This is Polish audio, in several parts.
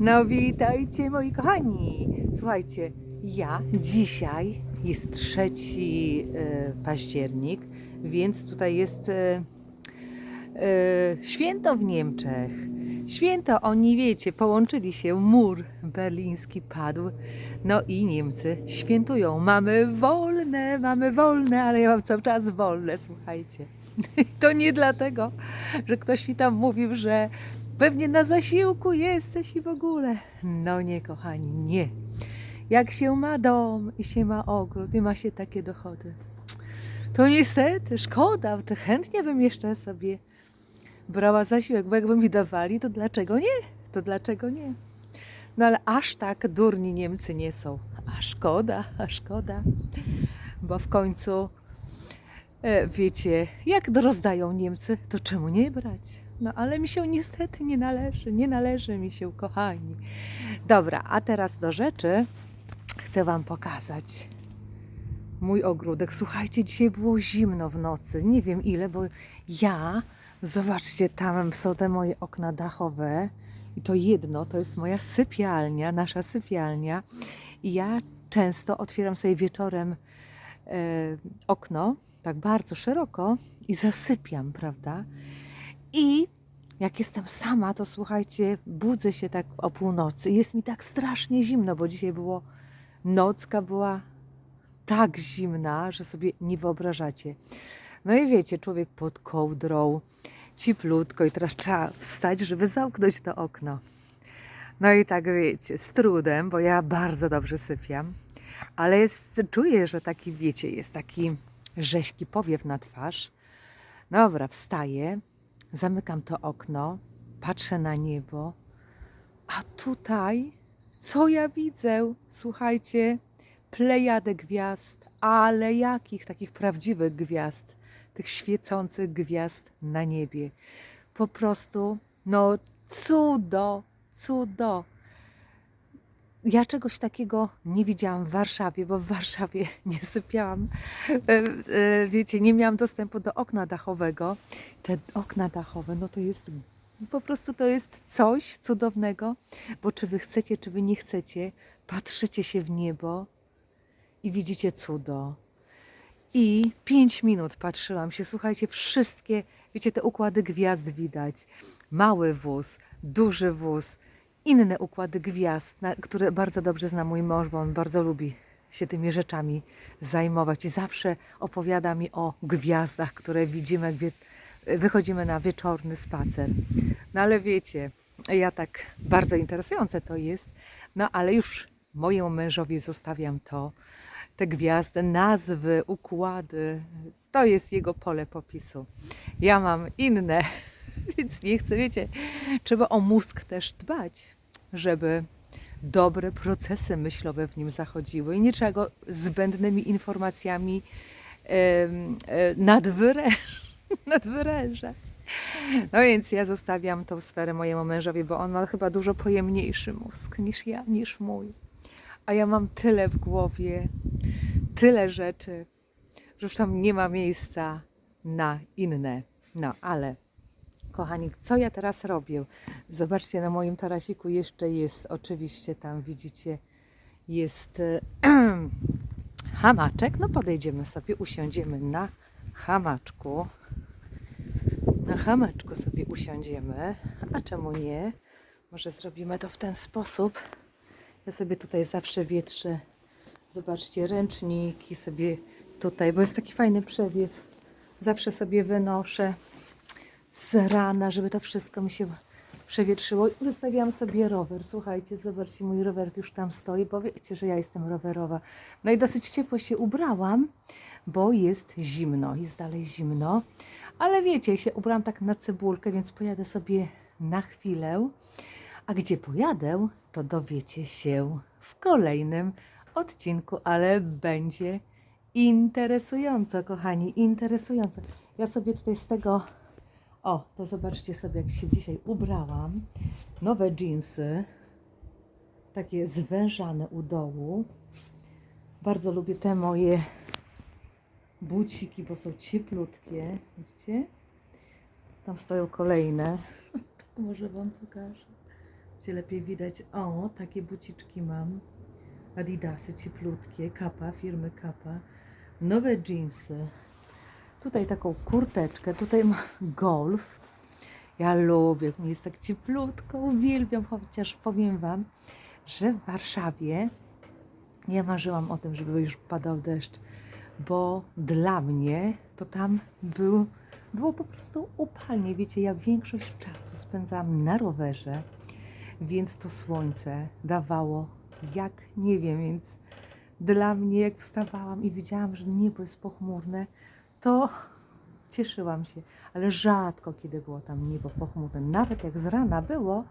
No witajcie moi kochani. Słuchajcie, ja dzisiaj jest trzeci e, październik, więc tutaj jest e, e, święto w Niemczech. Święto, oni wiecie, połączyli się, mur berliński padł, no i Niemcy świętują. Mamy wolne, mamy wolne, ale ja mam cały czas wolne, słuchajcie. To nie dlatego, że ktoś mi tam mówił, że pewnie na zasiłku jesteś i w ogóle. No nie, kochani, nie. Jak się ma dom i się ma ogród i ma się takie dochody, to niestety szkoda, to chętnie bym jeszcze sobie brała zasiłek, bo jakby mi dawali, to dlaczego nie? To dlaczego nie? No ale aż tak durni Niemcy nie są. A szkoda, a szkoda. Bo w końcu, e, wiecie, jak rozdają Niemcy, to czemu nie brać? No ale mi się niestety nie należy, nie należy mi się, kochani. Dobra, a teraz do rzeczy chcę Wam pokazać mój ogródek. Słuchajcie, dzisiaj było zimno w nocy. Nie wiem ile, bo ja, zobaczcie, tam są te moje okna dachowe. I to jedno, to jest moja sypialnia, nasza sypialnia. I ja często otwieram sobie wieczorem e, okno, tak bardzo szeroko i zasypiam, prawda? I jak jestem sama, to słuchajcie, budzę się tak o północy jest mi tak strasznie zimno, bo dzisiaj było, nocka była tak zimna, że sobie nie wyobrażacie. No i wiecie, człowiek pod kołdrą, ciplutko i teraz trzeba wstać, żeby zamknąć to okno. No i tak wiecie, z trudem, bo ja bardzo dobrze sypiam, ale jest, czuję, że taki, wiecie, jest taki rzeźki powiew na twarz. Dobra, wstaję, zamykam to okno, patrzę na niebo, a tutaj, co ja widzę? Słuchajcie, plejadę gwiazd, ale jakich takich prawdziwych gwiazd, tych świecących gwiazd na niebie. Po prostu, no cudo, cudo. Ja czegoś takiego nie widziałam w Warszawie, bo w Warszawie nie sypiałam. E, e, Wiecie, nie miałam dostępu do okna dachowego. Te okna dachowe, no to jest po prostu to jest coś cudownego, bo czy wy chcecie, czy wy nie chcecie, patrzycie się w niebo i widzicie cudo. I pięć minut patrzyłam się, słuchajcie, wszystkie, wiecie, te układy gwiazd widać. Mały wóz, duży wóz, inne układy gwiazd, na, które bardzo dobrze zna mój mąż, bo on bardzo lubi się tymi rzeczami zajmować i zawsze opowiada mi o gwiazdach, które widzimy, jak wie, wychodzimy na wieczorny spacer. No ale wiecie, ja tak bardzo interesujące to jest, no ale już mojemu mężowi zostawiam to, te gwiazdy, nazwy, układy, to jest jego pole popisu. Ja mam inne, więc nie chcę, wiecie, trzeba o mózg też dbać, żeby dobre procesy myślowe w nim zachodziły i nie trzeba go zbędnymi informacjami e, nadwyrężać. No więc ja zostawiam tą sferę mojemu mężowi, bo on ma chyba dużo pojemniejszy mózg niż ja, niż mój. A ja mam tyle w głowie, tyle rzeczy, że już tam nie ma miejsca na inne. No ale, kochani, co ja teraz robię? Zobaczcie, na moim tarasiku jeszcze jest, oczywiście tam widzicie, jest hamaczek. No podejdziemy sobie, usiądziemy na hamaczku. Na hamaczku sobie usiądziemy. A czemu nie? Może zrobimy to w ten sposób. Ja sobie tutaj zawsze wietrzę, zobaczcie, ręczniki sobie tutaj, bo jest taki fajny przewiew. Zawsze sobie wynoszę z rana, żeby to wszystko mi się przewietrzyło. I Wystawiłam sobie rower. Słuchajcie, zobaczcie, mój rower już tam stoi, bo wiecie, że ja jestem rowerowa. No i dosyć ciepło się ubrałam, bo jest zimno, jest dalej zimno. Ale wiecie, się ubrałam tak na cebulkę, więc pojadę sobie na chwilę. A gdzie pojadę, to dowiecie się w kolejnym odcinku, ale będzie interesująco, kochani, interesująco. Ja sobie tutaj z tego, o, to zobaczcie sobie, jak się dzisiaj ubrałam. Nowe dżinsy, takie zwężane u dołu. Bardzo lubię te moje buciki, bo są cieplutkie. Widzicie? Tam stoją kolejne. Może Wam pokażę. Gdzie lepiej widać. O, takie buciczki mam. Adidasy cieplutkie, kapa, firmy kapa. Nowe jeansy. Tutaj taką kurteczkę, tutaj mam golf. Ja lubię, mi jest tak cieplutko, uwielbiam, chociaż powiem Wam, że w Warszawie ja marzyłam o tym, żeby już padał deszcz, bo dla mnie to tam był, było po prostu upalnie. Wiecie, ja większość czasu spędzałam na rowerze, więc to słońce dawało jak nie wiem, więc dla mnie, jak wstawałam i widziałam, że niebo jest pochmurne, to cieszyłam się, ale rzadko kiedy było tam niebo pochmurne. Nawet jak z rana było,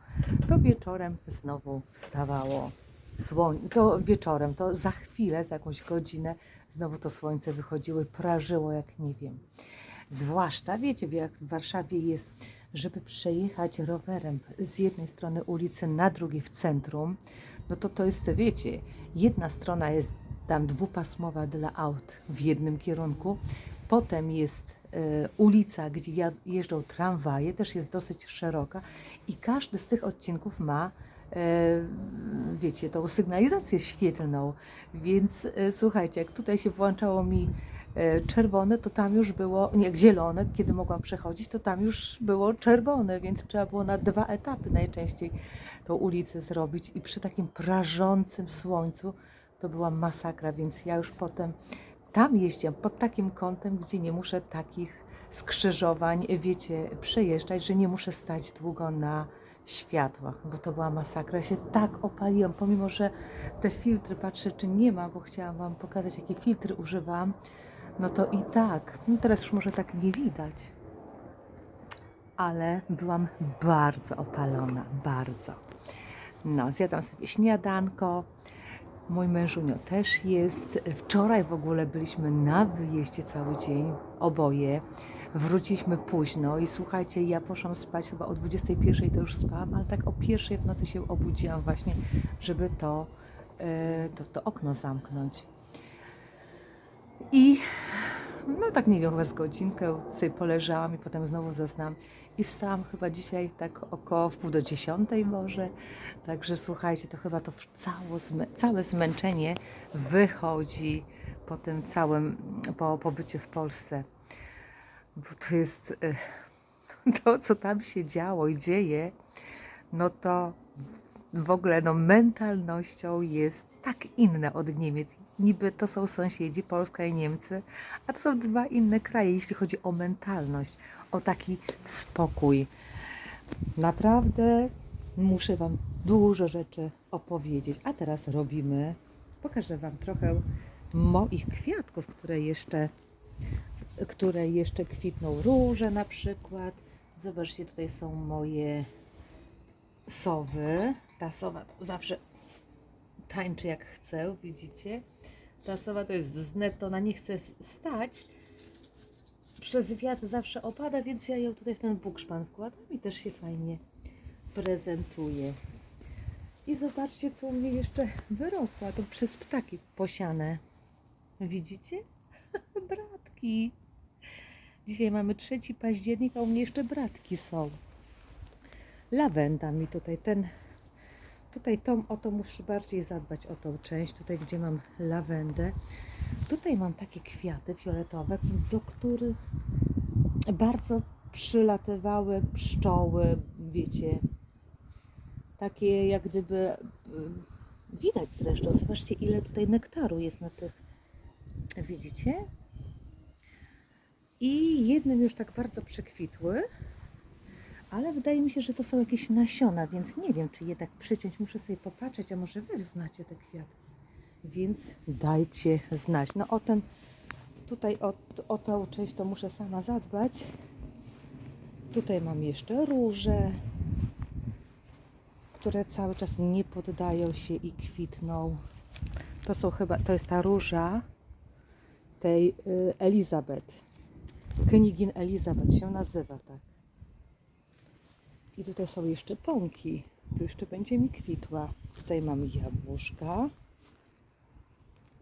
to wieczorem znowu wstawało słońce. To wieczorem, to za chwilę, za jakąś godzinę znowu to słońce wychodziło i prażyło jak nie wiem. Zwłaszcza, wiecie, jak w Warszawie jest, żeby przejechać rowerem z jednej strony ulicy na drugiej w centrum, no to to jest, wiecie, jedna strona jest tam dwupasmowa dla aut w jednym kierunku, potem jest e, ulica, gdzie jeżdżą tramwaje, też jest dosyć szeroka i każdy z tych odcinków ma e, wiecie, tą sygnalizację świetlną, więc e, słuchajcie, jak tutaj się włączało mi czerwone, to tam już było, nie, zielone, kiedy mogłam przechodzić, to tam już było czerwone, więc trzeba było na dwa etapy najczęściej tą ulicę zrobić. I przy takim prażącym słońcu to była masakra, więc ja już potem tam jeździłam pod takim kątem, gdzie nie muszę takich skrzyżowań, wiecie, przejeżdżać, że nie muszę stać długo na światłach, bo to była masakra. Ja się tak opaliłam, pomimo, że te filtry, patrzę, czy nie ma, bo chciałam Wam pokazać, jakie filtry używam, no to i tak, no teraz już może tak nie widać, ale byłam bardzo opalona, bardzo. No, zjadłam sobie śniadanko. Mój mężunio też jest. Wczoraj w ogóle byliśmy na wyjeździe cały dzień, oboje. Wróciliśmy późno i słuchajcie, ja poszłam spać chyba o 21 to już spałam, ale tak o pierwszej w nocy się obudziłam właśnie, żeby to, e, to, to okno zamknąć. I no tak nie wiem, chyba z godzinkę sobie poleżałam i potem znowu zasnęłam. I wstałam chyba dzisiaj tak około w pół do dziesiątej może. Także słuchajcie, to chyba to całe, całe zmęczenie wychodzi po tym całym, po pobyciu w Polsce. Bo to jest eh, to, co tam się działo i dzieje, no to w ogóle no, mentalnością jest tak inna od Niemiec. Niby to są sąsiedzi, Polska i Niemcy, a to są dwa inne kraje, jeśli chodzi o mentalność, o taki spokój. Naprawdę muszę Wam dużo rzeczy opowiedzieć. A teraz robimy, pokażę Wam trochę moich kwiatków, które jeszcze, które jeszcze kwitną. Róże na przykład. Zobaczcie, tutaj są moje sowy. Ta sowa zawsze tańczy jak chce, widzicie? Ta sowa to jest z netto, ona nie chce stać. Przez wiatr zawsze opada, więc ja ją tutaj w ten bukszpan wkładam i też się fajnie prezentuje. I zobaczcie, co u mnie jeszcze wyrosło. To przez ptaki posiane. Widzicie? Bratki. Dzisiaj mamy 3 października, a u mnie jeszcze bratki są. Lawenda mi tutaj, ten Tutaj tą, o to muszę bardziej zadbać o tą część, tutaj gdzie mam lawendę. Tutaj mam takie kwiaty fioletowe, do których bardzo przylatywały pszczoły, wiecie, takie jak gdyby, y, widać zresztą, zobaczcie ile tutaj nektaru jest na tych, widzicie? I jednym już tak bardzo przekwitły, ale wydaje mi się, że to są jakieś nasiona, więc nie wiem, czy je tak przyciąć. Muszę sobie popatrzeć, a może wy znacie te kwiatki. Więc dajcie znać. No o ten, tutaj o, o tą część to muszę sama zadbać. Tutaj mam jeszcze róże, które cały czas nie poddają się i kwitną. To są chyba, to jest ta róża tej y, Elizabeth. Königin Elizabeth się nazywa tak. I tutaj są jeszcze pąki. Tu jeszcze będzie mi kwitła. Tutaj mam jabłuszka.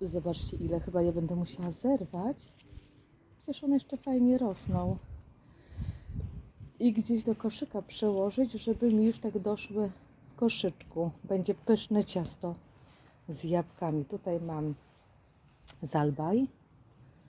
Zobaczcie ile chyba je będę musiała zerwać. Chociaż one jeszcze fajnie rosną. I gdzieś do koszyka przełożyć, żeby mi już tak doszły koszyczku. Będzie pyszne ciasto z jabłkami. Tutaj mam zalbaj